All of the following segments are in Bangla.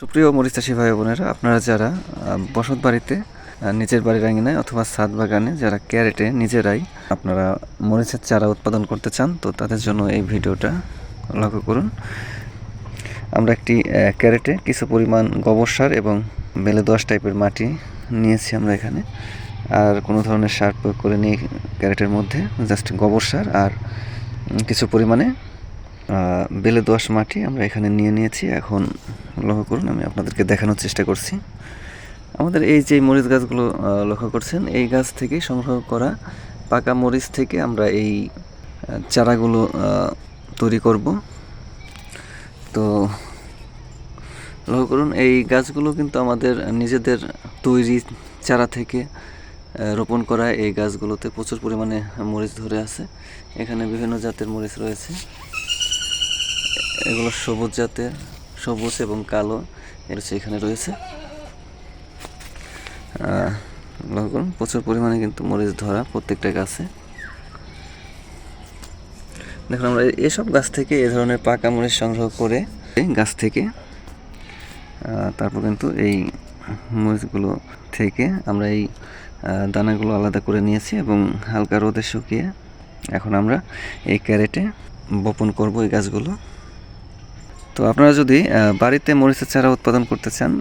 সুপ্রিয় মরিচ চাষি ভাই বোনেরা, আপনারা যারা বসত বাড়িতে নিজের বাড়ির আঙিনায় অথবা ছাদ বাগানে যারা ক্যারেটে নিজেরাই আপনারা মরিচের চারা উৎপাদন করতে চান, তো তাদের জন্য এই ভিডিওটা লক্ষ্য করুন। আমরা একটি ক্যারেটে কিছু পরিমাণ গোবর সার এবং বেলে দোয়াশ টাইপের মাটি নিয়েছি আমরা এখানে। আর কোনো ধরনের সার প্রয়োগ করে নিই ক্যারেটের মধ্যে, জাস্ট গোবর সার আর কিছু পরিমাণে বেলে দোআঁশ মাটি আমরা এখানে নিয়ে নিয়েছি। এখন লক্ষ্য করুন, আমি আপনাদেরকে দেখানোর চেষ্টা করছি। আমাদের এই যে মরিচ গাছগুলো লক্ষ্য করছেন, এই গাছ থেকে সংগ্রহ করা পাকা মরিচ থেকে আমরা এই চারাগুলো তৈরি করব। তো লক্ষ্য করুন, এই গাছগুলো কিন্তু আমাদের নিজেদের তৈরি চারা থেকে রোপণ করা এই গাছগুলোতে প্রচুর পরিমাণে মরিচ ধরে আছে। এখানে বিভিন্ন জাতের মরিচ রয়েছে। এগুলো সবুজ জাতের, সবুজ এবং কালো। এর এখানে রয়েছে। প্রচুর পরিমাণে কিন্তু মরিচ ধরা প্রত্যেকটা গাছে। দেখুন, আমরা এসব গাছ থেকে এ ধরনের পাকা মরিচ সংগ্রহ করে গাছ থেকে তারপর কিন্তু এই মরিচগুলো থেকে আমরা এই দানাগুলো আলাদা করে নিয়েছি এবং হালকা রোদে শুকিয়ে এখন আমরা এই ক্যারেটে বপন করব এই গাছগুলো। তো আপনারা যদি বাড়িতে মরিচের চারা উৎপাদন করতে চান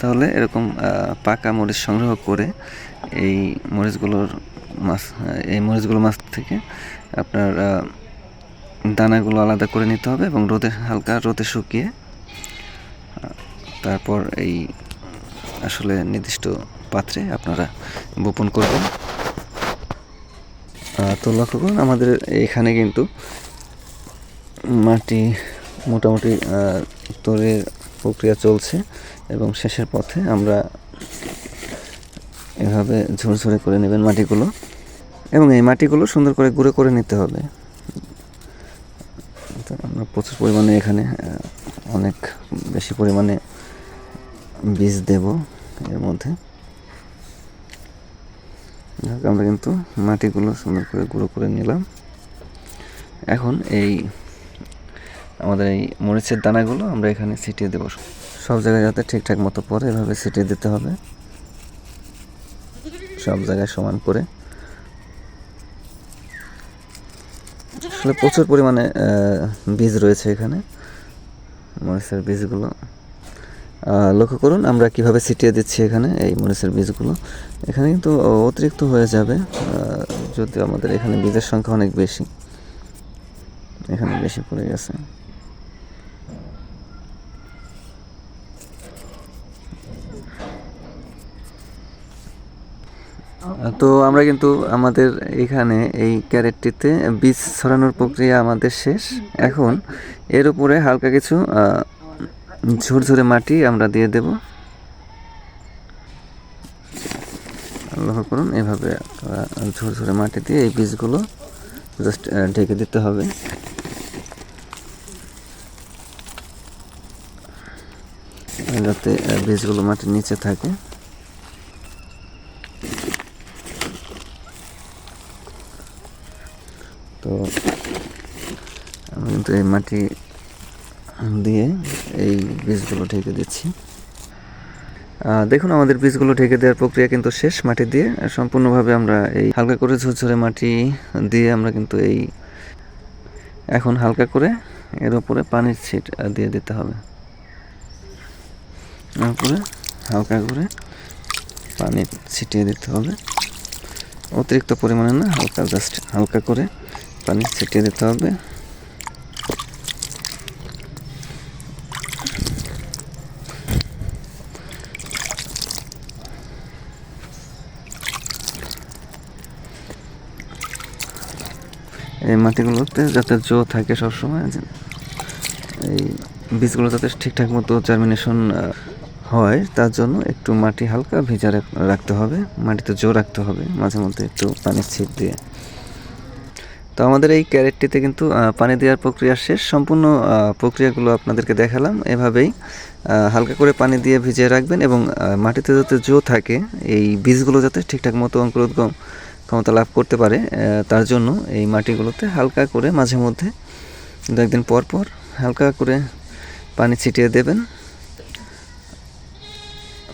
তাহলে এরকম পাকা মরিচ সংগ্রহ করে এই মরিচগুলোর মাছ এই মরিচগুলো মাছ থেকে আপনার দানাগুলো আলাদা করে নিতে হবে এবং রোদে, হালকা রোদে শুকিয়ে তারপর এই আসলে নির্দিষ্ট পাত্রে আপনারা বপন করবেন। তো লক্ষ্য করুন, আমাদের এখানে কিন্তু মাটি মোটামুটি তৈরির প্রক্রিয়া চলছে এবং শেষের পথে আমরা এভাবে ঝুরঝুরে করে নেবেন মাটিগুলো এবং এই মাটিগুলো সুন্দর করে গুঁড়ো করে নিতে হবে। আমরা প্রচুর পরিমাণে এখানে অনেক বেশি পরিমাণে বীজ দেব এর মধ্যে। আমরা কিন্তু মাটিগুলো সুন্দর করে গুঁড়ো করে নিলাম। এখন এই আমাদের এই মরিচের দানাগুলো আমরা এখানে ছিটিয়ে দেবো। সব জায়গায় যাতে ঠিকঠাক মতো পরে এভাবে ছিটিয়ে দিতে হবে। সব জায়গায় সমান করে। আসলে প্রচুর পরিমাণে বীজ রয়েছে এখানে, মরিচের বীজগুলো। লক্ষ্য করুন, আমরা কীভাবে ছিটিয়ে দিচ্ছি এখানে এই মরিচের বীজগুলো। এখানে কিন্তু অতিরিক্ত হয়ে যাবে যদিও আমাদের এখানে বীজের সংখ্যা অনেক বেশি। এখানে বেশি পড়ে গেছে। তো আমরা কিন্তু আমাদের এখানে এই ক্যারেটটিতে বীজ ছড়ানোর প্রক্রিয়া আমাদের শেষ। এখন এর উপরে হালকা কিছু ঝুরঝুরে মাটি আমরা দিয়ে দেব। লক্ষ্য করুন, এভাবে ঝুরঝুরে মাটি দিয়ে এই বীজগুলো জাস্ট ঢেকে দিতে হবে। যাতে বীজগুলো মাটির নিচে থাকে। তো আমি কিন্তু এই মাটি দিয়ে এই বীজগুলো ঢেকে দিচ্ছি। দেখুন, আমাদের বীজগুলো ঢেকে দেওয়ার প্রক্রিয়া কিন্তু শেষ মাটি দিয়ে। সম্পূর্ণভাবে আমরা এই হালকা করে ঝরঝরে মাটি দিয়ে আমরা কিন্তু এই এখন হালকা করে এর উপরে পানির ছিট দিয়ে দিতে হবে। তারপরে হালকা করে পানি ছিটিয়ে দিতে হবে। অতিরিক্ত পরিমাণে না, হালকা জাস্ট হালকা করে পানি ছিটিয়ে দিতে হবে। এই মাটিগুলোতে যাতে জো থাকে সবসময় এই বীজগুলো যাতে ঠিকঠাক মতো জার্মিনেশন হয়, তার জন্য একটু মাটি হালকা ভেজা রাখতে হবে। মাটিতে জো রাখতে হবে, মাঝে মধ্যে একটু পানির ছিট দিয়ে। তো আমাদের এই ক্যারেটটিতে কিন্তু পানি দেওয়ার প্রক্রিয়া শেষ। সম্পূর্ণ প্রক্রিয়াগুলো আপনাদেরকে দেখালাম। এভাবেই হালকা করে পানি দিয়ে ভিজিয়ে রাখবেন এবং মাটিতে যাতে জো থাকে, এই বীজগুলো যাতে ঠিকঠাক মতো অঙ্কুরোদ্গম ক্ষমতা লাভ করতে পারে তার জন্য এই মাটিগুলোতে হালকা করে মাঝে মধ্যে দু একদিন পর পর হালকা করে পানি ছিটিয়ে দেবেন।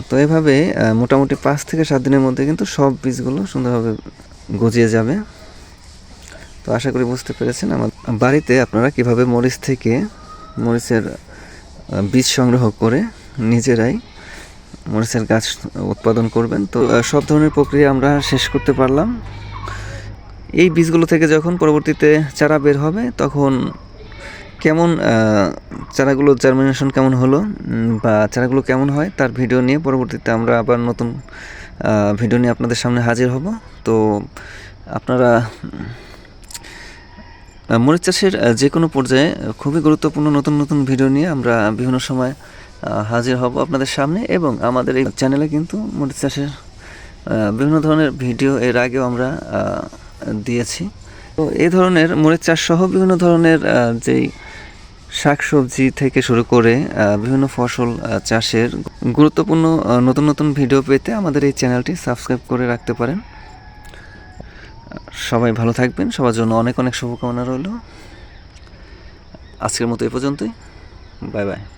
তো এভাবে মোটামুটি পাঁচ থেকে সাত দিনের মধ্যে কিন্তু সব বীজগুলো সুন্দরভাবে গজিয়ে যাবে। তো আশা করি বুঝতে পেরেছেন আমার বাড়িতে আপনারা কীভাবে মরিচ থেকে মরিচের বীজ সংগ্রহ করে নিজেরাই মরিচের গাছ উৎপাদন করবেন। তো সব ধরনের প্রক্রিয়া আমরা শেষ করতে পারলাম। এই বীজগুলো থেকে যখন পরবর্তীতে চারা বের হবে, তখন কেমন চারাগুলো জার্মিনেশন কেমন হলো বা চারাগুলো কেমন হয়, তার ভিডিও নিয়ে পরবর্তীতে আমরা আবার নতুন ভিডিও নিয়ে আপনাদের সামনে হাজির হব। তো, আপনারা মরিচ চাষের যে কোনো পর্যায়ে খুবই গুরুত্বপূর্ণ নতুন নতুন ভিডিও নিয়ে আমরা বিভিন্ন সময় হাজির হব আপনাদের সামনে এবং আমাদের এই চ্যানেলে কিন্তু মরিচ চাষের বিভিন্ন ধরনের ভিডিও এর আগেও আমরা দিয়েছি। তো এই ধরনের মরিচ চাষ সহ বিভিন্ন ধরনের যেই শাকসবজি থেকে শুরু করে বিভিন্ন ফসল চাষের গুরুত্বপূর্ণ নতুন নতুন ভিডিও পেতে আমাদের এই চ্যানেলটি সাবস্ক্রাইব করে রাখতে পারেন। সবাই ভালো থাকবেন, সবার জন্য অনেক অনেক শুভকামনা রইল। আজকের মতো এ পর্যন্তই। Bye bye.